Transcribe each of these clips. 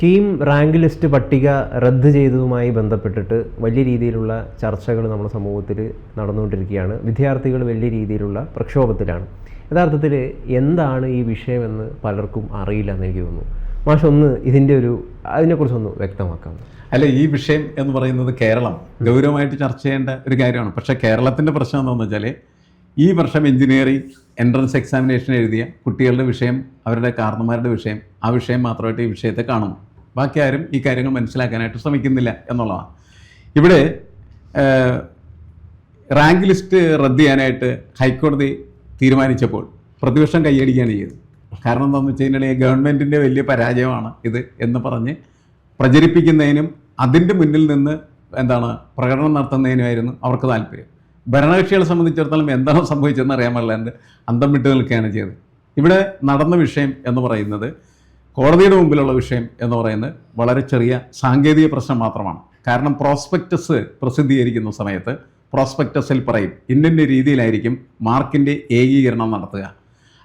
KEAM rank list പട്ടിക റദ്ദ് ചെയ്തതുമായി ബന്ധപ്പെട്ടിട്ട് വലിയ രീതിയിലുള്ള ചർച്ചകൾ നമ്മുടെ സമൂഹത്തിൽ നടന്നുകൊണ്ടിരിക്കുകയാണ്. വിദ്യാർത്ഥികൾ വലിയ രീതിയിലുള്ള പ്രക്ഷോഭത്തിലാണ്. യഥാർത്ഥത്തിൽ എന്താണ് ഈ വിഷയമെന്ന് പലർക്കും അറിയില്ല എന്ന് എനിക്ക് തോന്നുന്നു. മാഷ് ഒന്ന് ഇതിന്റെ ഒരു അതിനെക്കുറിച്ചൊന്ന് വ്യക്തമാക്കാം. അല്ല ഈ വിഷയം എന്ന് പറയുന്നത് കേരളം. ഗൗരവമായിട്ട് ചർച്ച ചെയ്യേണ്ട ഒരു കാര്യമാണ്. പക്ഷേ കേരളത്തിന്റെ പ്രശ്നം എന്താണെന്ന് വെച്ചാൽ ഈ വർഷം എഞ്ചിനീയറിംഗ് എൻട്രൻസ് എക്സാമിനേഷൻ എഴുതിയ കുട്ടികളുടെ വിഷയം അവരുടെ കാരണന്മാരുടെ വിഷയം ആ വിഷയം മാത്രമായിട്ട് ഈ വിഷയത്തെ കാണുന്നു. ബാക്കി ആരും ഈ കാര്യങ്ങൾ മനസ്സിലാക്കാനായിട്ട് ശ്രമിക്കുന്നില്ല എന്നുള്ളതാണ് ഇവിടെ റാങ്ക് ലിസ്റ്റ് റദ്ദ് ചെയ്യാനായിട്ട് ഹൈക്കോടതി തീരുമാനിച്ചപ്പോൾ പ്രതിപക്ഷം കൈയടിക്കുകയാണ് ചെയ്തത്. കാരണം എന്താണെന്ന് വെച്ച് കഴിഞ്ഞാൽ ഗവൺമെന്റിന്റെ വലിയ പരാജയമാണ് ഇത് എന്ന് പറഞ്ഞ് പ്രചരിപ്പിക്കുന്നതിനും അതിന്റെ മുന്നിൽ നിന്ന് എന്താണ് പ്രകടനം നടത്തുന്നതിനുമായിരുന്നു അവർക്ക് താല്പര്യം. ഭരണകക്ഷികളെ സംബന്ധിച്ചിടത്തോളം എന്താണ് സംഭവിച്ചതെന്ന് അറിയാൻ പാടില്ലാണ്ട് അന്തം വിട്ട് നിൽക്കുകയാണ് ചെയ്തത്. ഇവിടെ നടന്ന വിഷയം എന്ന് പറയുന്നത് കോടതിയുടെ മുമ്പിലുള്ള വിഷയം എന്ന് പറയുന്നത് വളരെ ചെറിയ സാങ്കേതിക പ്രശ്നം മാത്രമാണ്. കാരണം പ്രോസ്പെക്ടസ് പ്രസിദ്ധീകരിക്കുന്ന സമയത്ത് പ്രോസ്പെക്ടസിൽ പറയും ഇന്നിന്റെ രീതിയിലായിരിക്കും മാർക്കിന്റെ ഏകീകരണം നടത്തുക.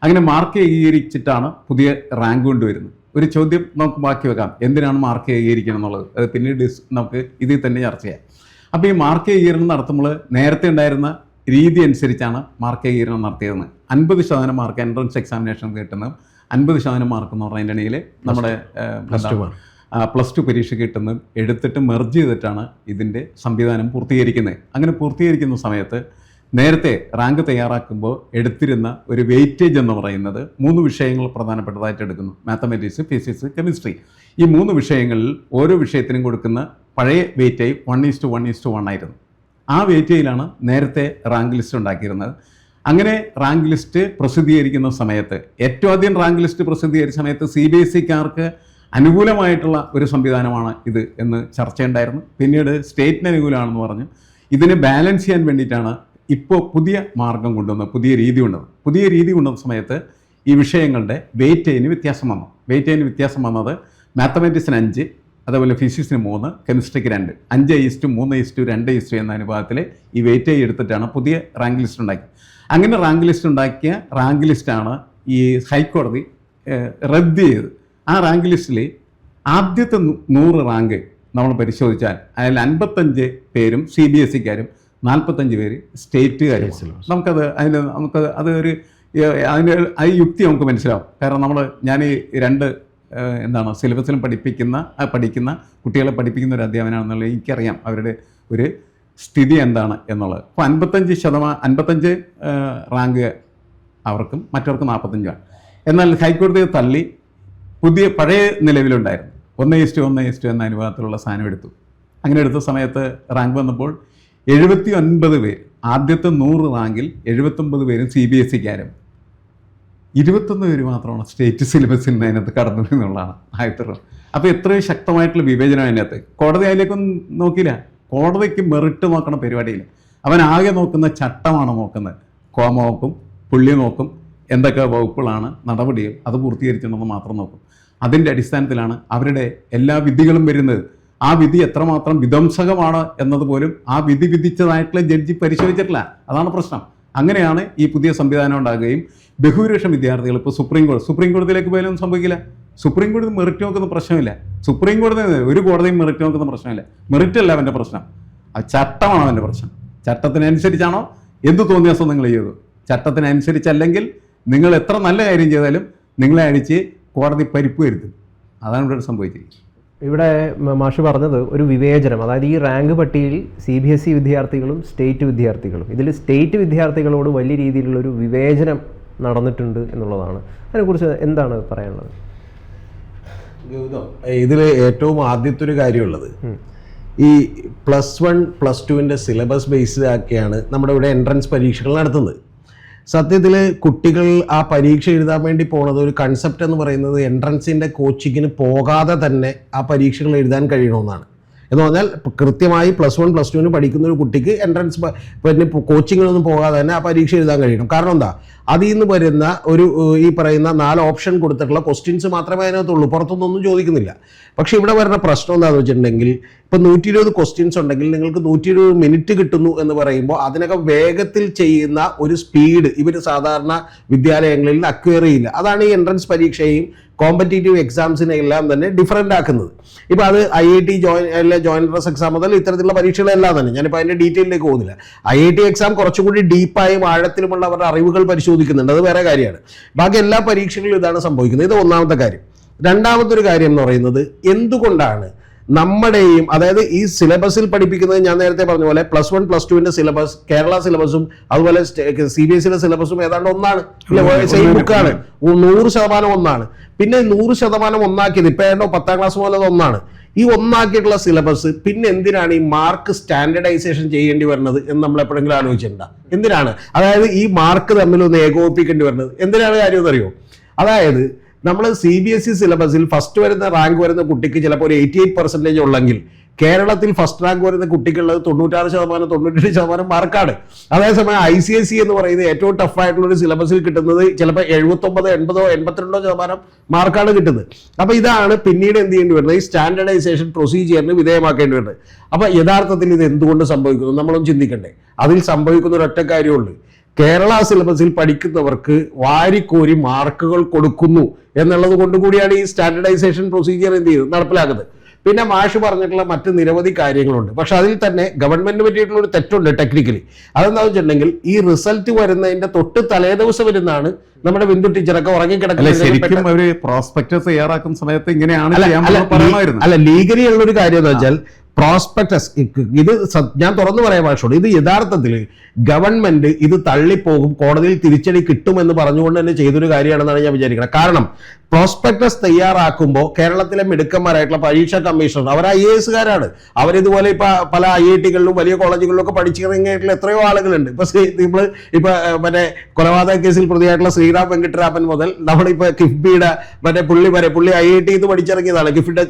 അങ്ങനെ മാർക്ക് ഏകീകരിച്ചിട്ടാണ് പുതിയ റാങ്ക് കൊണ്ടുവരുന്നത്. ഒരു ചോദ്യം നമുക്ക് ബാക്കി വെക്കാം. എന്തിനാണ് മാർക്ക് ഏകീകരിക്കണം എന്നുള്ളത്? അത് പിന്നീട് നമുക്ക് ഇതിൽ തന്നെ ചർച്ച ചെയ്യാം. അപ്പോൾ ഈ മാർക്ക് ഏകീകരണം നടത്തുമ്പോൾ നേരത്തെ ഉണ്ടായിരുന്ന രീതി അനുസരിച്ചാണ് മാർക്ക് ഏകീകരണം നടത്തിയതെന്ന്. അൻപത് ശതമാനം മാർക്ക് എൻട്രൻസ് എക്സാമിനേഷൻ കിട്ടുന്നത് അൻപത് ശതമാനം മാർക്ക് എന്ന് പറഞ്ഞതിന്റെ ഇടയിൽ നമ്മുടെ പ്ലസ് ടു. പരീക്ഷ കിട്ടുന്നത് എടുത്തിട്ട് മെർജ് ചെയ്തിട്ടാണ് ഇതിന്റെ സംവിധാനം പൂർത്തീകരിക്കുന്നത്. അങ്ങനെ പൂർത്തീകരിക്കുന്ന സമയത്ത് നേരത്തെ റാങ്ക് തയ്യാറാക്കുമ്പോൾ എടുത്തിരുന്ന ഒരു വെയിറ്റേജ് എന്ന് പറയുന്നത് മൂന്ന് വിഷയങ്ങൾ പ്രധാനപ്പെട്ടതായിട്ട് എടുക്കുന്നു. മാത്തമാറ്റിക്സ് ഫിസിക്സ് കെമിസ്ട്രി ഈ മൂന്ന് വിഷയങ്ങളിൽ ഓരോ വിഷയത്തിനും കൊടുക്കുന്ന പഴയ weightage one is to one is to one ആയിരുന്നു. ആ വെയിറ്റേജിലാണ് നേരത്തെ റാങ്ക് ലിസ്റ്റ് ഉണ്ടാക്കിയിരുന്നത്. അങ്ങനെ റാങ്ക് ലിസ്റ്റ് പ്രസിദ്ധീകരിക്കുന്ന സമയത്ത് ഏറ്റവും ആദ്യം റാങ്ക് ലിസ്റ്റ് പ്രസിദ്ധീകരിച്ച സമയത്ത് സി ബി എസ് ഇക്കാർക്ക് അനുകൂലമായിട്ടുള്ള ഒരു സംവിധാനമാണ് ഇത് എന്ന് ചർച്ചയുണ്ടായിരുന്നു. പിന്നീട് സ്റ്റേറ്റിന് അനുകൂലമാണെന്ന് പറഞ്ഞു. ഇതിനെ ബാലൻസ് ചെയ്യാൻ വേണ്ടിയിട്ടാണ് ഇപ്പോൾ പുതിയ മാർഗം കൊണ്ടുവന്നത് പുതിയ രീതി കൊണ്ടുവന്നത്. പുതിയ രീതി കൊണ്ടുവന്ന സമയത്ത് ഈ വിഷയങ്ങളുടെ വെയിറ്റേജിന് വ്യത്യാസം വന്നു. വെയിറ്റേജിന് വ്യത്യാസം വന്നത് മാത്തമാറ്റിക്സിന് അഞ്ച് അതേപോലെ ഫിസിക്സിന് മൂന്ന് കെമിസ്ട്രിക്ക് രണ്ട്. അഞ്ച് ഈസ്റ്റു മൂന്ന് ഈസ്റ്റു രണ്ട് ഈസ്റ്റു എന്ന അനുപാതത്തിൽ ഈ വെയിറ്റേജ് എടുത്തിട്ടാണ് പുതിയ റാങ്ക് ലിസ്റ്റ് ഉണ്ടാക്കി അങ്ങനെ റാങ്ക് ലിസ്റ്റ് ഉണ്ടാക്കിയ റാങ്ക് ലിസ്റ്റാണ് ഈ ഹൈക്കോടതി റദ്ദ് ചെയ്തത്. ആ റാങ്ക് ലിസ്റ്റിൽ ആദ്യത്തെ നൂറ് റാങ്ക് നമ്മൾ പരിശോധിച്ചാൽ അതിൽ അൻപത്തഞ്ച് പേരും സി ബി എസ് സിക്കാരും നാൽപ്പത്തഞ്ച് പേര് സ്റ്റേറ്റുകാരും നമുക്കത് അതിന് നമുക്ക് അത് ഒരു അതിന് ആ യുക്തി നമുക്ക് മനസ്സിലാവും. കാരണം നമ്മൾ ഞാൻ ഈ രണ്ട് എന്താണ് സിലബസിലും പഠിപ്പിക്കുന്ന പഠിക്കുന്ന കുട്ടികളെ പഠിപ്പിക്കുന്ന ഒരു അധ്യാപനാണെന്നുള്ളത് എനിക്കറിയാം. അവരുടെ ഒരു സ്ഥിതി എന്താണ് എന്നുള്ളത്. അപ്പോൾ അൻപത്തഞ്ച് ശതമാനം അൻപത്തഞ്ച് റാങ്ക് അവർക്കും മറ്റവർക്കും നാൽപ്പത്തഞ്ചാണ് എന്നാൽ ഹൈക്കോടതിയെ തള്ളി പുതിയ പഴയ നിലവിലുണ്ടായിരുന്നു. ഒന്ന് ഈസ്റ്റ് ഒന്ന് ഈസ്റ്റ് എന്ന അനുപാതത്തിലുള്ള സാധനം എടുത്തു. അങ്ങനെ എടുത്ത സമയത്ത് റാങ്ക് വന്നപ്പോൾ എഴുപത്തി ഒൻപത് പേര് ആദ്യത്തെ നൂറ് റാങ്കിൽ എഴുപത്തൊമ്പത് പേരും സി ബി എസ് സിക്കാരും ഇരുപത്തൊന്ന് പേര് മാത്രമാണ് സ്റ്റേറ്റ് സിലബസിൽ നിന്ന് അതിനകത്ത് കടന്നു എന്നുള്ളതാണ് ആദ്യത്തെ അപ്പോൾ എത്രയും ശക്തമായിട്ടുള്ള വിവേചനം അതിനകത്ത്. കോടതി അതിലേക്കൊന്നും നോക്കിയില്ല. കോടതിക്ക് മെറിറ്റ് നോക്കണ പരിപാടിയില്ല അവൻ ആകെ നോക്കുന്ന ചട്ടമാണ് നോക്കുന്നത്. കോമ നോക്കും പുള്ളി നോക്കും എന്തൊക്കെ വകുപ്പുകളാണ് നടപടികൾ അത് പൂർത്തീകരിച്ചിട്ടുണ്ടെന്ന് മാത്രം നോക്കും. അതിന്റെ അടിസ്ഥാനത്തിലാണ് അവരുടെ എല്ലാ വിധികളും വരുന്നത്. ആ വിധി എത്രമാത്രം വിധ്വംസകമാണ് എന്നതുപോലും ആ വിധി വിധിച്ചതായിട്ടുള്ള ജഡ്ജി പരിശോധിച്ചിട്ടില്ല. അതാണ് പ്രശ്നം. അങ്ങനെയാണ് ഈ പുതിയ സംവിധാനം ഉണ്ടാകുകയും ബഹുഭൂരിപക്ഷം വിദ്യാർത്ഥികൾ ഇപ്പോൾ സുപ്രീം കോടതി സുപ്രീം കോടതിയിലേക്ക് പോയാലും സംഭവിക്കില്ല. സുപ്രീം കോടതി മെറിറ്റ് നോക്കുന്ന പ്രശ്നമില്ല. സുപ്രീം കോടതി ഒരു കോടതിയും മെറിറ്റ് നോക്കുന്ന പ്രശ്നമില്ല. മെറിറ്റ് അല്ല അവന്റെ പ്രശ്നം. അത് ചട്ടമാണ് അവന്റെ പ്രശ്നം. ചട്ടത്തിനനുസരിച്ചാണോ? എന്ത് തോന്നിയാസം നിങ്ങൾ ചെയ്തു ചട്ടത്തിനനുസരിച്ചല്ലെങ്കിൽ നിങ്ങൾ എത്ര നല്ല കാര്യം ചെയ്താലും നിങ്ങളെ അഴിച്ച് കോടതി പരിപ്പ് വരുത്തും അതാണ് ഇവിടെ സംഭവിച്ചത് ഇവിടെ മാഷ് പറഞ്ഞത് ഒരു വിവേചനം. അതായത് ഈ റാങ്ക് പട്ടികയിൽ സി ബി എസ് ഇ വിദ്യാർത്ഥികളും സ്റ്റേറ്റ് വിദ്യാർത്ഥികളും. ഇതിൽ സ്റ്റേറ്റ് വിദ്യാർത്ഥികളോട് വലിയ രീതിയിലുള്ള ഒരു വിവേചനം നടന്നിട്ടുണ്ട് എന്നുള്ളതാണ്. അതിനെക്കുറിച്ച് എന്താണ് പറയാനുള്ളത്? ഇതിൽ ഏറ്റവും ആദ്യത്തെ ഒരു കാര്യമുള്ളത് ഈ പ്ലസ് വൺ പ്ലസ് ടുവിന്റെ സിലബസ് ബേസ്ഡ് ആക്കിയാണ് നമ്മുടെ ഇവിടെ എൻട്രൻസ് പരീക്ഷകൾ നടത്തുന്നത്. സത്യത്തിൽ കുട്ടികൾ ആ പരീക്ഷ എഴുതാൻ വേണ്ടി പോണത് ഒരു കൺസെപ്റ്റ് എന്ന് പറയുന്നത് എൻട്രൻസിന്റെ കോച്ചിങ്ങിന് പോകാതെ തന്നെ ആ പരീക്ഷകൾ എഴുതാൻ കഴിയണമെന്നാണ്. എന്ന് പറഞ്ഞാൽ കൃത്യമായി പ്ലസ് വൺ പ്ലസ് ടുവിന് പഠിക്കുന്ന ഒരു കുട്ടിക്ക് എൻട്രൻസ് പിന്നെ കോച്ചിങ്ങിനൊന്നും പോകാതെ തന്നെ ആ പരീക്ഷ എഴുതാൻ കഴിയണം. കാരണം എന്താ? അതിൽ നിന്ന് വരുന്ന ഒരു ഈ പറയുന്ന നാല് ഓപ്ഷൻ കൊടുത്തിട്ടുള്ള ക്വസ്റ്റ്യൻസ് മാത്രമേ അതിനകത്തുള്ളൂ. പുറത്തുനിന്നൊന്നും ചോദിക്കുന്നില്ല. പക്ഷേ ഇവിടെ വരുന്ന പ്രശ്നം എന്താണെന്ന് വെച്ചിട്ടുണ്ടെങ്കിൽ ഇപ്പം നൂറ്റി ഇരുപത് ക്വസ്റ്റ്യൻസ് ഉണ്ടെങ്കിൽ നിങ്ങൾക്ക് നൂറ്റി ഇരുപത് മിനിറ്റ് കിട്ടുന്നു എന്ന് പറയുമ്പോൾ അതിനൊക്കെ വേഗത്തിൽ ചെയ്യുന്ന ഒരു സ്പീഡ് ഇവർ സാധാരണ വിദ്യാലയങ്ങളിൽ അക്വയർ ചെയ്യില്ല. അതാണ് ഈ എൻട്രൻസ് പരീക്ഷയും കോമ്പറ്റേറ്റീവ് എക്സാംസിനെ എല്ലാം തന്നെ ഡിഫറന്റ് ആക്കുന്നത്. ഇപ്പോൾ അത് ഐ ഐ ടി ജോയിൻ അല്ലെ എൻട്രൻസ് എക്സാം മുതൽ ഇത്തരത്തിലുള്ള പരീക്ഷകളെല്ലാം തന്നെ. ഞാനിപ്പോൾ അതിന്റെ ഡീറ്റെയിലേക്ക് പോകുന്നില്ല. ഐ ഐ ടി എക്സാം കുറച്ചുകൂടി ഡീപ്പായും ആഴത്തിലുമുള്ള അവരുടെ അറിവുകൾ പരിശോധിക്കുന്നുണ്ട്. അത് വേറെ കാര്യമാണ്. ബാക്കി എല്ലാ പരീക്ഷകളിലും ഇതാണ് സംഭവിക്കുന്നത്. ഇത് ഒന്നാമത്തെ കാര്യം. രണ്ടാമത്തെ ഒരു കാര്യം എന്ന് പറയുന്നത് എന്തുകൊണ്ടാണ് നമ്മുടെയും അതായത് ഈ സിലബസിൽ പഠിപ്പിക്കുന്നത് ഞാൻ നേരത്തെ പറഞ്ഞ പോലെ പ്ലസ് വൺ പ്ലസ് ടുവിന്റെ സിലബസ് കേരള സിലബസും അതുപോലെ സി ബി എസ് സിയുടെ സിലബസും ഏതാണ്ട് ഒന്നാണ്. സെയിം ബുക്കാണ് നൂറ് ശതമാനം ഒന്നാണ്. പിന്നെ നൂറ് ശതമാനം ഒന്നാക്കിയത് ഇപ്പൊ ഏതാണ്ടോ പത്താം ക്ലാസ് പോലെ അത് ഒന്നാണ്. ഈ ഒന്നാക്കിയിട്ടുള്ള സിലബസ് പിന്നെ എന്തിനാണ് ഈ മാർക്ക് സ്റ്റാൻഡർഡൈസേഷൻ ചെയ്യേണ്ടി വരുന്നത് എന്ന് നമ്മൾ എപ്പോഴെങ്കിലും ആലോചിച്ചിട്ടുണ്ടോ? എന്തിനാണ്? അതായത് ഈ മാർക്ക് തമ്മിൽ ഒന്ന് ഏകോപിപ്പിക്കേണ്ടി വരുന്നത്. എന്തിനാണ് കാര്യം എന്നറിയോ അതായത് നമ്മൾ സി ബി എസ് ഇ സിലബസിൽ ഫസ്റ്റ് വരുന്ന റാങ്ക് വരുന്ന കുട്ടിക്ക് ചിലപ്പോൾ ഒരു എയ്റ്റി എയ്റ്റ് പെർസെന്റേജ് ഉള്ളെങ്കിൽ കേരളത്തിൽ ഫസ്റ്റ് റാങ്ക് വരുന്ന കുട്ടിക്കുള്ളത് തൊണ്ണൂറ്റാറ് ശതമാനം തൊണ്ണൂറ്റെട്ട് ശതമാനം മാർക്കാണ് അതേസമയം ഐ സി എസ് സി എന്ന് പറയുന്നത് ഏറ്റവും ടഫായിട്ടുള്ള ഒരു സിലബസിൽ കിട്ടുന്നത് ചിലപ്പോൾ എഴുപത്തൊമ്പത് എൺപതോ എൺപത്തിരണ്ടോ ശതമാനം മാർക്കാണ് കിട്ടുന്നത്. അപ്പോൾ ഇതാണ് പിന്നീട് എന്ത് ചെയ്യേണ്ടി വരുന്നത്? ഈ സ്റ്റാൻഡർഡൈസേഷൻ പ്രൊസീജിയറിന് വിധേയമാക്കേണ്ടി വരുന്നത്. അപ്പോൾ യഥാർത്ഥത്തിൽ ഇത് എന്തുകൊണ്ട് സംഭവിക്കുന്നു? നമ്മളൊന്നും ചിന്തിക്കണ്ടേ. അതിൽ സംഭവിക്കുന്ന ഒരു ഒറ്റ കാര്യമുള്ളൂ കേരള സിലബസിൽ പഠിക്കുന്നവർക്ക് വാരിക്കോരി മാർക്കുകൾ കൊടുക്കുന്നു എന്നുള്ളത് കൊണ്ട് കൂടിയാണ് ഈ സ്റ്റാൻഡർഡൈസേഷൻ പ്രൊസീജിയർ എന്ത് ചെയ്തത് നടപ്പിലാക്കുന്നത്. പിന്നെ മാഷ് പറഞ്ഞിട്ടുള്ള മറ്റ് നിരവധി കാര്യങ്ങളുണ്ട്. പക്ഷെ അതിൽ തന്നെ ഗവൺമെന്റിന് പറ്റിയിട്ടുള്ള ഒരു തെറ്റുണ്ട് ടെക്നിക്കലി അതെന്താണെന്ന് വെച്ചിട്ടുണ്ടെങ്കിൽ ഈ റിസൾട്ട് വരുന്നതിന്റെ തൊട്ട് തലേ ദിവസം വരുന്നതാണ് നമ്മുടെ ബിന്ദു ടീച്ചറൊക്കെ ഉറങ്ങിക്കിടക്കുന്നത് അവർ പ്രോസ്പെക്ടസ് തയ്യാറാക്കുന്ന സമയത്ത് ഇങ്ങനെയാണ് അല്ല ലീഗലി ഉള്ള ഒരു കാര്യം എന്ന് വെച്ചാൽ പ്രോസ്പെക്ടസ്. ഇത് ഞാൻ തുറന്നു പറയാൻ ഭാഷയോട് ഇത് യഥാർത്ഥത്തിൽ ഗവൺമെന്റ് ഇത് തള്ളിപ്പോകും കോടതിയിൽ തിരിച്ചടി കിട്ടുമെന്ന് പറഞ്ഞുകൊണ്ട് തന്നെ ചെയ്തൊരു കാര്യമാണെന്നാണ് ഞാൻ വിചാരിക്കുന്നത്. കാരണം പ്രോസ്പെക്ടസ് തയ്യാറാക്കുമ്പോൾ കേരളത്തിലെ മിടുക്കന്മാരായിട്ടുള്ള പരീക്ഷാ കമ്മീഷണർ അവർ ഐ എ എസുകാരാണ് അവരിതുപോലെ ഇപ്പൊ പല ഐ ഐ ടികളിലും വലിയ കോളേജുകളിലും ഒക്കെ പഠിച്ചിറങ്ങിയിട്ടുള്ള എത്രയോ ആളുകളുണ്ട്. ഇപ്പൊ നമ്മൾ ഇപ്പൊ മറ്റേ കൊലപാതക കേസിൽ പ്രതിയായിട്ടുള്ള ശ്രീറാം വെങ്കിട്ടരാമൻ മുതൽ നമ്മളിപ്പോ കിഫ്ബിയുടെ മറ്റേ പുള്ളി വരെ പുള്ളി ഐ ഐ ടി നിന്ന് പഠിച്ചിറങ്ങിയതാണ് കിഫ്ബിയുടെ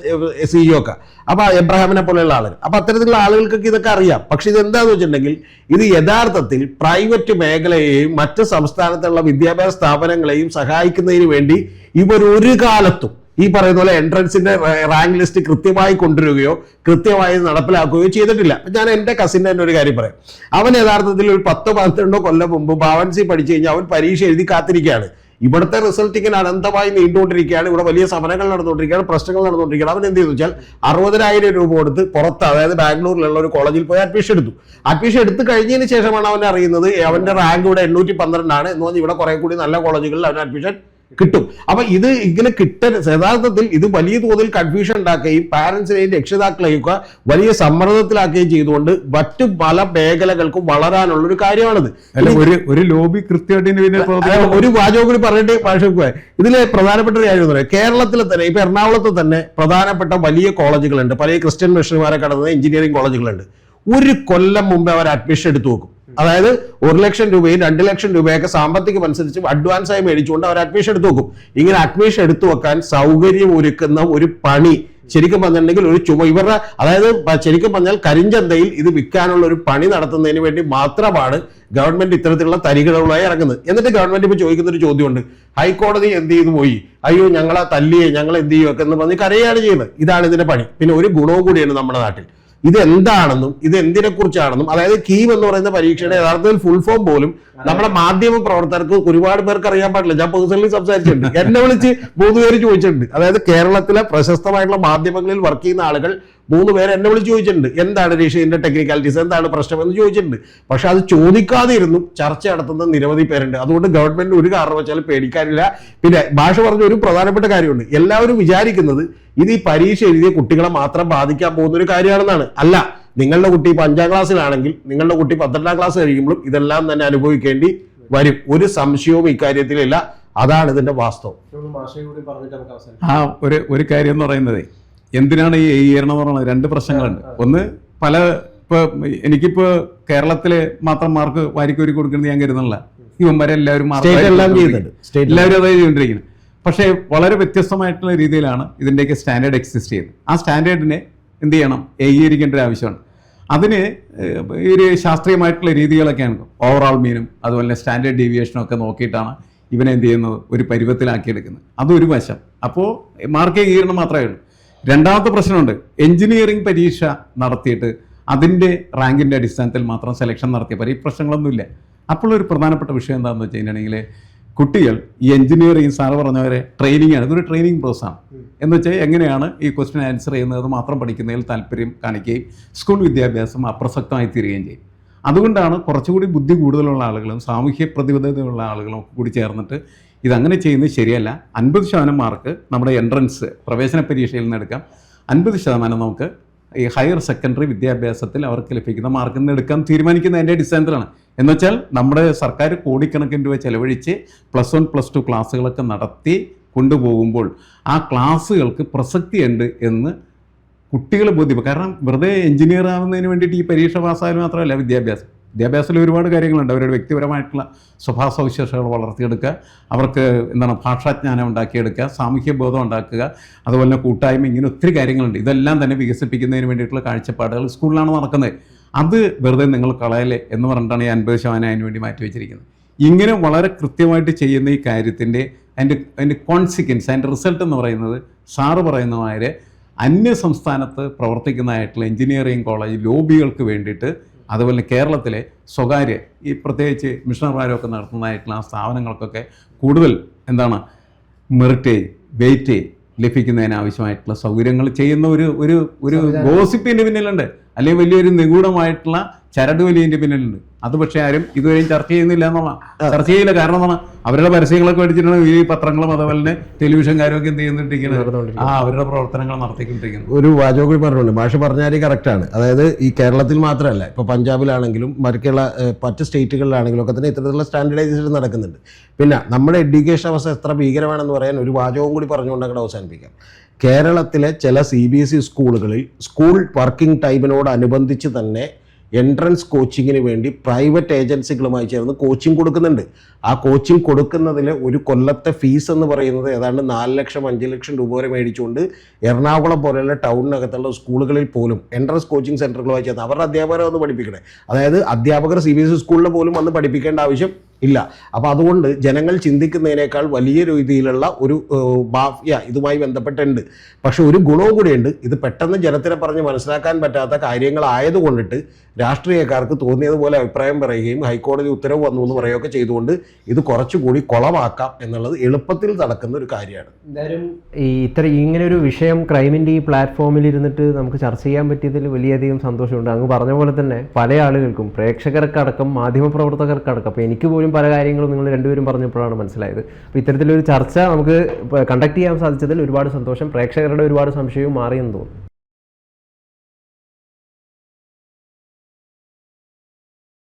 സിഇഒ ഒക്കെ. അപ്പൊ എബ്രഹാമിനെ പോലെയുള്ള ആളുകൾ. അപ്പൊ അത്തരത്തിലുള്ള ആളുകൾക്കൊക്കെ ഇതൊക്കെ അറിയാം. പക്ഷെ ഇത് എന്താന്ന് വെച്ചിട്ടുണ്ടെങ്കിൽ ഇത് യഥാർത്ഥത്തിൽ പ്രൈവറ്റ് മേഖലയെയും മറ്റ് സംസ്ഥാനത്തുള്ള വിദ്യാഭ്യാസ സ്ഥാപനങ്ങളെയും സഹായിക്കുന്നതിന് വേണ്ടി ഇവർ ഒരു കാലത്തും ഈ പറയുന്ന പോലെ എൻട്രൻസിന്റെ റാങ്ക് ലിസ്റ്റ് കൃത്യമായി കൊണ്ടുവരികയോ കൃത്യമായി നടപ്പിലാക്കുകയോ ചെയ്തിട്ടില്ല. ഞാൻ എന്റെ കസിന്റെ തന്നെ ഒരു കാര്യം പറയാം. അവൻ യഥാർത്ഥത്തിൽ ഒരു പത്ത് പന്ത്രണ്ടോ കൊല്ലം മുമ്പ് ഭാവൻസി പഠിച്ചു കഴിഞ്ഞാൽ അവൻ പരീക്ഷ എഴുതി കാത്തിരിക്കുകയാണ്. ഇവിടുത്തെ റിസൾട്ട് ഇങ്ങനെ അനന്തമായി നീണ്ടുകൊണ്ടിരിക്കുകയാണ്. ഇവിടെ വലിയ സമരങ്ങൾ നടന്നുകൊണ്ടിരിക്കുകയാണ് പ്രശ്നങ്ങൾ നടന്നുകൊണ്ടിരിക്കുകയാണ്. അവൻ എന്ത് ചെയ്തു വെച്ചാൽ അറുപതിനായിരം രൂപ കൊടുത്ത് പുറത്ത് അതായത് ബാംഗ്ലൂരിലുള്ള ഒരു കോളേജിൽ പോയി അഡ്മിഷൻ എടുത്തു. അഡ്മിഷൻ എടുത്തു കഴിഞ്ഞതിന് ശേഷമാണ് അവൻ അറിയുന്നത് അവന്റെ റാങ്ക് ഇവിടെ എണ്ണൂറ്റി പന്ത്രണ്ടാണ് എന്ന് പറഞ്ഞ് ഇവിടെ കുറെ കൂടി നല്ല കോളേജുകളിൽ അവൻ അഡ്മിഷൻ കിട്ടും. അപ്പൊ ഇത് ഇങ്ങനെ കിട്ട യഥാർത്ഥത്തിൽ ഇത് വലിയ തോതിൽ കൺഫ്യൂഷൻ ഉണ്ടാക്കുകയും പാരന്റ്സിനെയും രക്ഷിതാക്കളെയും ഒക്കെ വലിയ സമ്മർദ്ദത്തിലാക്കുകയും ചെയ്തുകൊണ്ട് മറ്റു പല മേഖലകൾക്കും വളരാനുള്ള ഒരു കാര്യമാണിത് ഒരു ലോബി കൃത്യമായിട്ട് ഒരു വാചകം കൂടി പറഞ്ഞിട്ട് ഭാഷ ഇതിലെ പ്രധാനപ്പെട്ട ഒരു കാര്യം എന്ന് പറയാം. കേരളത്തിൽ തന്നെ ഇപ്പൊ എറണാകുളത്ത് തന്നെ പ്രധാനപ്പെട്ട വലിയ കോളേജുകളുണ്ട്. പല ക്രിസ്ത്യൻ മിഷണറിമാരെ കടന്ന എഞ്ചിനീയറിംഗ് കോളേജുകളുണ്ട്. ഒരു കൊല്ലം മുമ്പേ അവർ അഡ്മിഷൻ എടുത്തു നോക്കും അതായത് ഒരു ലക്ഷം രൂപയും രണ്ട് ലക്ഷം രൂപയൊക്കെ സാമ്പത്തികം അനുസരിച്ച് അഡ്വാൻസ് ആയി മേടിച്ചുകൊണ്ട് അവർ അഡ്മിഷൻ എടുത്തു വെക്കും. ഇങ്ങനെ അഡ്മിഷൻ എടുത്തു വെക്കാൻ സൗകര്യം ഒരുക്കുന്ന ഒരു പണി. ശരിക്കും പറഞ്ഞിട്ടുണ്ടെങ്കിൽ ഒരു ചുമ ഇവരുടെ അതായത് ശരിക്കും പറഞ്ഞാൽ കരിഞ്ചന്തയിൽ ഇത് വിൽക്കാനുള്ള ഒരു പണി നടത്തുന്നതിന് വേണ്ടി മാത്രമാണ് ഗവൺമെന്റ് ഇത്തരത്തിലുള്ള തരികളുമായി ഇറങ്ങുന്നത്. എന്നിട്ട് ഗവൺമെന്റ് ഇപ്പൊ ചോദിക്കുന്ന ഒരു ചോദ്യമുണ്ട്. ഹൈക്കോടതി എന്ത് ചെയ്തു പോയി? അയ്യോ ഞങ്ങളെ തല്ലിയേ ഞങ്ങൾ എന്ത് ചെയ്യുമൊക്കെ എന്ന് പറഞ്ഞ് കരയാണ് ചെയ്യുന്നത്. ഇതാണ് ഇതിന്റെ പണി. പിന്നെ ഒരു ഗുണവും കൂടിയാണ് നമ്മുടെ നാട്ടിൽ. ഇത് എന്താണെന്നും ഇത് എന്തിനെ കുറിച്ചാണെന്നും അതായത് കീം എന്ന് പറയുന്ന പരീക്ഷയുടെ യഥാർത്ഥത്തിൽ ഫുൾ ഫോം പോലും നമ്മുടെ മാധ്യമ പ്രവർത്തകർക്ക് ഒരുപാട് പേർക്ക് അറിയാൻ പാടില്ല. ഞാൻ പേഴ്സണലി സംസാരിച്ചിട്ടുണ്ട്. എന്നെ വിളിച്ച് മൂന്ന് പേര് ചോദിച്ചിട്ടുണ്ട്. അതായത് കേരളത്തിലെ പ്രശസ്തമായിട്ടുള്ള മാധ്യമങ്ങളിൽ വർക്ക് ചെയ്യുന്ന ആളുകൾ മൂന്ന് പേര് എന്നെ വിളിച്ച് ചോദിച്ചിട്ടുണ്ട് എന്താണ് രീഷ ടെക്നിക്കാലിറ്റീസ് എന്താണ് പ്രശ്നം? എന്ന് ചോദിച്ചിട്ടുണ്ട്. പക്ഷെ അത് ചോദിക്കാതെ ഇരുന്നു ചർച്ച നടത്തുന്ന നിരവധി പേരുണ്ട്. അതുകൊണ്ട് ഗവൺമെന്റ് ഒരു കാരണം വെച്ചാൽ പേടിക്കാനില്ല. പിന്നെ ഭാഷ പറഞ്ഞ ഒരു പ്രധാനപ്പെട്ട കാര്യമുണ്ട്. എല്ലാവരും വിചാരിക്കുന്നത് ഇത് ഈ പരീക്ഷ എഴുതിയ കുട്ടികളെ മാത്രം ബാധിക്കാൻ പോകുന്ന ഒരു കാര്യമാണെന്നാണ്. അല്ല നിങ്ങളുടെ കുട്ടി ഇപ്പൊ അഞ്ചാം ക്ലാസ്സിലാണെങ്കിൽ നിങ്ങളുടെ കുട്ടി പന്ത്രണ്ടാം ക്ലാസ് കഴിയുമ്പോഴും ഇതെല്ലാം തന്നെ അനുഭവിക്കേണ്ടി വരും. ഒരു സംശയവും ഇക്കാര്യത്തിലില്ല അതാണ് ഇതിന്റെ വാസ്തവം. ആ ഒരു ഒരു കാര്യം എന്ന് പറയുന്നത് എന്തിനാണ് ഈ ഏകീകരണം എന്ന് പറയുന്നത് രണ്ട് പ്രശ്നങ്ങളുണ്ട്. ഒന്ന് പല ഇപ്പൊ എനിക്കിപ്പോ കേരളത്തിലെ മാത്രം മാർക്ക് വാരിക്കോരി കൊടുക്കുന്നത് ഞാൻ കരുതുന്നില്ല. ഇവന്മാരെ എല്ലാവരും എല്ലാവരും അതായത് ചെയ്തുകൊണ്ടിരിക്കുന്നത് പക്ഷേ വളരെ വ്യത്യസ്തമായിട്ടുള്ള രീതിയിലാണ് ഇതിന്റെയൊക്കെ സ്റ്റാൻഡേർഡ് എക്സിസ്റ്റ് ചെയ്യുന്നത്. ആ സ്റ്റാൻഡേർഡിനെ എന്ത് ചെയ്യണം? ഏകീകരിക്കേണ്ട ഒരു ആവശ്യമാണ്. അതിന് ഒരു ശാസ്ത്രീയമായിട്ടുള്ള രീതികളൊക്കെയാണ്. ഓവറോൾ മീനും അതുപോലെ സ്റ്റാൻഡേർഡ് ഡീവിയേഷനും ഒക്കെ നോക്കിയിട്ടാണ് ഇവനെ എന്ത് ചെയ്യുന്നത്? ഒരു പരുവത്തിലാക്കിയെടുക്കുന്നത്. അതൊരു വശം. അപ്പോൾ മാർക്ക് ഏകീകരണം മാത്രമേ ഉള്ളൂ. രണ്ടാമത്തെ പ്രശ്നമുണ്ട്. എഞ്ചിനീയറിംഗ് പരീക്ഷ നടത്തിയിട്ട് അതിന്റെ റാങ്കിന്റെ അടിസ്ഥാനത്തിൽ മാത്രം സെലക്ഷൻ നടത്തിയ ഈ പ്രശ്നങ്ങളൊന്നുമില്ല. അപ്പോൾ ഒരു പ്രധാനപ്പെട്ട വിഷയം എന്താണെന്ന് വെച്ച് കഴിഞ്ഞിട്ടുണ്ടെങ്കിൽ കുട്ടികൾ ഈ എഞ്ചിനീയറിംഗ് സാറ് പറഞ്ഞവരെ ട്രെയിനിങ് ആണ്. ഇതൊരു ട്രെയിനിങ് പ്രോസാണ് എന്ന് വെച്ചാൽ എങ്ങനെയാണ് ഈ ക്വസ്റ്റ്യൻ ആൻസർ ചെയ്യുന്നത് മാത്രം പഠിക്കുന്നതിൽ താല്പര്യം കാണിക്കുകയും സ്കൂൾ വിദ്യാഭ്യാസം അപ്രസക്തമായി തീരുകയും ചെയ്യും. അതുകൊണ്ടാണ് കുറച്ചുകൂടി ബുദ്ധി കൂടുതലുള്ള ആളുകളും സാമൂഹ്യ പ്രതിബദ്ധതയുള്ള ആളുകളും കൂടി ചേർന്നിട്ട് ഇതങ്ങനെ ചെയ്യുന്നത് ശരിയല്ല. അൻപത് ശതമാനം മാർക്ക് നമ്മുടെ എൻട്രൻസ് പ്രവേശന പരീക്ഷയിൽ നിന്ന് എടുക്കാം. അൻപത് ശതമാനം നമുക്ക് ഈ ഹയർ സെക്കൻഡറി വിദ്യാഭ്യാസത്തിൽ അവർക്ക് ലഭിക്കുന്ന മാർക്കിൽ നിന്ന് എടുക്കാൻ തീരുമാനിക്കുന്ന എന്റെ അടിസ്ഥാനത്തിലാണ്. എന്നുവെച്ചാൽ നമ്മുടെ സർക്കാർ കോടിക്കണക്കിന് രൂപ ചെലവഴിച്ച് പ്ലസ് വൺ പ്ലസ് ടു ക്ലാസ്സുകളൊക്കെ നടത്തി കൊണ്ടുപോകുമ്പോൾ ആ ക്ലാസ്സുകൾക്ക് പ്രസക്തിയുണ്ട് എന്ന് കുട്ടികൾ ബോധ്യപ്പെടും. കാരണം വെറുതെ എഞ്ചിനീയർ ആവുന്നതിന് വേണ്ടിയിട്ട് ഈ പരീക്ഷ പാസ്സായാലും മാത്രമല്ല വിദ്യാഭ്യാസം. വിദ്യാഭ്യാസത്തിൽ ഒരുപാട് കാര്യങ്ങളുണ്ട്. അവരുടെ വ്യക്തിപരമായിട്ടുള്ള സ്വഭാവ സവിശേഷതകൾ വളർത്തിയെടുക്കുക. അവർക്ക് എന്താണ് ഭാഷാജ്ഞാനം ഉണ്ടാക്കിയെടുക്കുക സാമൂഹ്യ ബോധം ഉണ്ടാക്കുക അതുപോലെ കൂട്ടായ്മ ഇങ്ങനെ ഒത്തിരി കാര്യങ്ങളുണ്ട്. ഇതെല്ലാം തന്നെ വികസിപ്പിക്കുന്നതിന് വേണ്ടിയിട്ടുള്ള കാഴ്ചപ്പാടുകൾ സ്കൂളിലാണ് നടക്കുന്നത്. അത് വെറുതെ നിങ്ങൾ കളയല്ലേ എന്ന് പറഞ്ഞിട്ടാണ് ഈ അൻപത് ശതമാനം അതിന് വേണ്ടി മാറ്റി വെച്ചിരിക്കുന്നത്. ഇങ്ങനെ വളരെ കൃത്യമായിട്ട് ചെയ്യുന്ന ഈ കാര്യത്തിന്റെ അതിന്റെ അതിന്റെ കോൺസിക്വൻസ് അതിന്റെ റിസൾട്ട് എന്ന് പറയുന്നത് സാറ് പറയുന്ന മാതിരി അന്യ സംസ്ഥാനത്ത് പ്രവർത്തിക്കുന്നതായിട്ടുള്ള എഞ്ചിനീയറിംഗ് കോളേജ് ലോബികൾക്ക് വേണ്ടിയിട്ട് അതുപോലെ കേരളത്തിലെ സ്വകാര്യ ഈ പ്രത്യേകിച്ച് മിഷണർമാരൊക്കെ നടത്തുന്നതായിട്ടുള്ള ആ സ്ഥാപനങ്ങൾക്കൊക്കെ കൂടുതൽ എന്താണ് മെറിറ്റ് വെയിറ്റ് ലഭിക്കുന്നതിന് ആവശ്യമായിട്ടുള്ള സൗകര്യങ്ങൾ ചെയ്യുന്ന ഒരു ഒരു ഒരു ഗോസിപ്പിന്റെ പിന്നിലുണ്ട്. അല്ലെങ്കിൽ വലിയൊരു നിഗൂഢമായിട്ടുള്ള ചരട് വലിയതിന്റെ പിന്നിലുണ്ട്. അത് പക്ഷേ ആരും ഇതുവരെയും ചർച്ച ചെയ്യുന്നില്ല എന്നുള്ള ചർച്ച ചെയ്യില്ല. കാരണം എന്താണ്? അവരുടെ പരസ്യങ്ങളൊക്കെ മേടിച്ചിട്ടാണ് ഈ പത്രങ്ങളും അതുപോലെ തന്നെ ടെലിവിഷൻകാരും ഒക്കെ എന്ത് ചെയ്യുന്നുണ്ടിരിക്കുന്നത് ആ അവരുടെ പ്രവർത്തനങ്ങൾ നടത്തിക്കൊണ്ടിരിക്കുന്നത് ഒരു വാചകം കൂടി പറഞ്ഞിട്ടുണ്ട്. മാഷ് പറഞ്ഞാൽ കറക്റ്റാണ് അതായത് ഈ കേരളത്തിൽ മാത്രമല്ല ഇപ്പോൾ പഞ്ചാബിലാണെങ്കിലും മറ്റുള്ള മറ്റ് സ്റ്റേറ്റുകളിലാണെങ്കിലും ഒക്കെ തന്നെ ഇത്തരത്തിലുള്ള സ്റ്റാൻഡർഡൈസേഷൻ നടക്കുന്നുണ്ട്. പിന്നെ നമ്മുടെ എഡ്യൂക്കേഷൻ അവസ്ഥ എത്ര ഭീകരമാണെന്ന് പറയാൻ ഒരു വാചകവും കൂടി പറഞ്ഞുകൊണ്ട് അങ്ങോട്ട് അവസാനിപ്പിക്കാം. കേരളത്തിലെ ചില സി ബി എസ് ഇ സ്കൂളുകളിൽ സ്കൂൾ വർക്കിംഗ് ടൈമിനോടനുബന്ധിച്ച് തന്നെ എൻട്രൻസ് കോച്ചിങ്ങിന് വേണ്ടി പ്രൈവറ്റ് ഏജൻസികളുമായി ചേർന്ന് കോച്ചിങ് കൊടുക്കുന്നുണ്ട്. ആ കോച്ചിങ് കൊടുക്കുന്നതിൽ ഒരു കൊല്ലത്തെ ഫീസ് എന്ന് പറയുന്നത് ഏതാണ്ട് നാല് ലക്ഷം അഞ്ച് ലക്ഷം രൂപ വരെ മേടിച്ചുകൊണ്ട് എറണാകുളം പോലെയുള്ള ടൗണിനകത്തുള്ള സ്കൂളുകളിൽ പോലും എൻട്രൻസ് കോച്ചിങ് സെന്ററുകളുമായി ചേർന്ന് അവരുടെ അധ്യാപകരെ വന്ന് പഠിപ്പിക്കണേ. അതായത് അധ്യാപകർ സി ബി എസ് ഇ സ്കൂളിൽ പോലും വന്ന് പഠിപ്പിക്കേണ്ട ആവശ്യം ഇല്ല. അപ്പോൾ അതുകൊണ്ട് ജനങ്ങൾ ചിന്തിക്കുന്നതിനേക്കാൾ വലിയ രീതിയിലുള്ള ഒരു ബാഫ്യ ഇതുമായി ബന്ധപ്പെട്ടുണ്ട്. പക്ഷെ ഒരു ഗുണവും ഉണ്ട് ഇത് പെട്ടെന്ന് ജനത്തിനെ പറഞ്ഞ് മനസ്സിലാക്കാൻ പറ്റാത്ത കാര്യങ്ങളായതുകൊണ്ടിട്ട് രാഷ്ട്രീയക്കാർക്ക് തോന്നിയതുപോലെ അഭിപ്രായം പറയുകയും ഹൈക്കോടതി ഉത്തരവ് വന്നു എന്ന് പറയുകയൊക്കെ ചെയ്തുകൊണ്ട് ഇത് കുറച്ചുകൂടി കുളമാക്കാം എന്നുള്ളത് എളുപ്പത്തിൽ നടക്കുന്ന ഒരു കാര്യമാണ്. എന്തായാലും ഈ ഇത്ര ഇങ്ങനെ ഒരു വിഷയം ക്രൈമിന്റെ ഈ പ്ലാറ്റ്ഫോമിൽ ഇരുന്നിട്ട് നമുക്ക് ചർച്ച ചെയ്യാൻ പറ്റിയതിൽ വലിയധികം സന്തോഷമുണ്ട്. അങ്ങ് പറഞ്ഞ പോലെ തന്നെ പല ആളുകൾക്കും പ്രേക്ഷകർക്കടക്കം മാധ്യമപ്രവർത്തകർക്കടക്കം. അപ്പോൾ എനിക്ക് പോലും പല കാര്യങ്ങളും നിങ്ങൾ രണ്ടുപേരും പറഞ്ഞപ്പോഴാണ് മനസ്സിലായത്. അപ്പോൾ ഇത്തരത്തിലൊരു ചർച്ച നമുക്ക് കണ്ടക്ട് ചെയ്യാൻ സാധിച്ചതിൽ ഒരുപാട് സന്തോഷം. പ്രേക്ഷകരുടെ ഒരുപാട് സംശയവും മാറിയെന്ന് തോന്നുന്നു.